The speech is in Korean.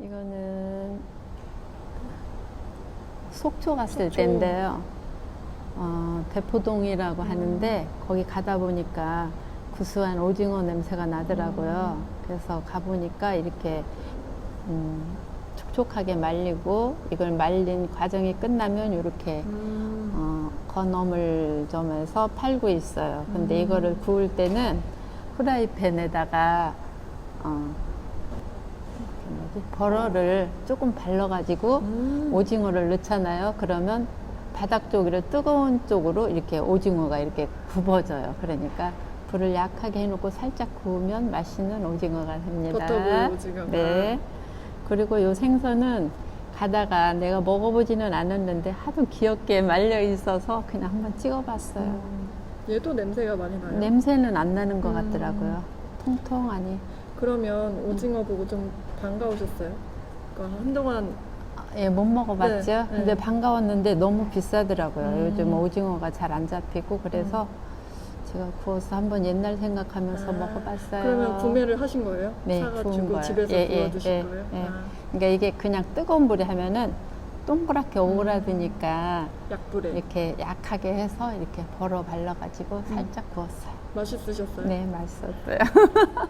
이거는 속초 갔을 속초. 때인데요. 어, 대포동이라고 음. 하는데 거기 가다 보니까 구수한 오징어 냄새가 나더라고요. 음. 그래서 가보니까 이렇게 음, 촉촉하게 말리고 이걸 말린 과정이 끝나면 이렇게 음. 어, 건어물 점에서 팔고 있어요. 근데 음. 이거를 구울 때는 프라이팬에다가 어, 뭐지? 버러를 조금 발라가지고 음. 오징어를 넣잖아요. 그러면 바닥 쪽으로 뜨거운 쪽으로 이렇게 오징어가 이렇게 굽어져요. 그러니까 불을 약하게 해놓고 살짝 구우면 맛있는 오징어가 됩니다. 버터구이 오징어가. 네. 그리고 요 생선은 가다가 내가 먹어보지는 않았는데 하도 귀엽게 말려 있어서 그냥 한번 찍어봤어요. 음. 얘도 냄새가 많이 나요. 냄새는 안 나는 것 음. 같더라고요. 통통하니. 그러면 오징어 보고 좀 반가우셨어요? 그러니까 한동안 예, 못 먹어봤죠. 네, 네. 근데 반가웠는데 너무 비싸더라고요. 음. 요즘 오징어가 잘 안 잡히고 그래서 제가 구워서 한번 옛날 생각하면서 아, 먹어봤어요. 그러면 구매를 하신 거예요? 네, 사가지고 거예요. 집에서 예, 예, 구워드신 예, 거예요? 예. 아, 그러니까 이게 그냥 뜨거운 불에 하면은 동그랗게 음. 오그라드니까 약불에 이렇게 약하게 해서 이렇게 벌어 발라가지고 음. 살짝 구웠어요. 맛있으셨어요? 네, 맛있었어요.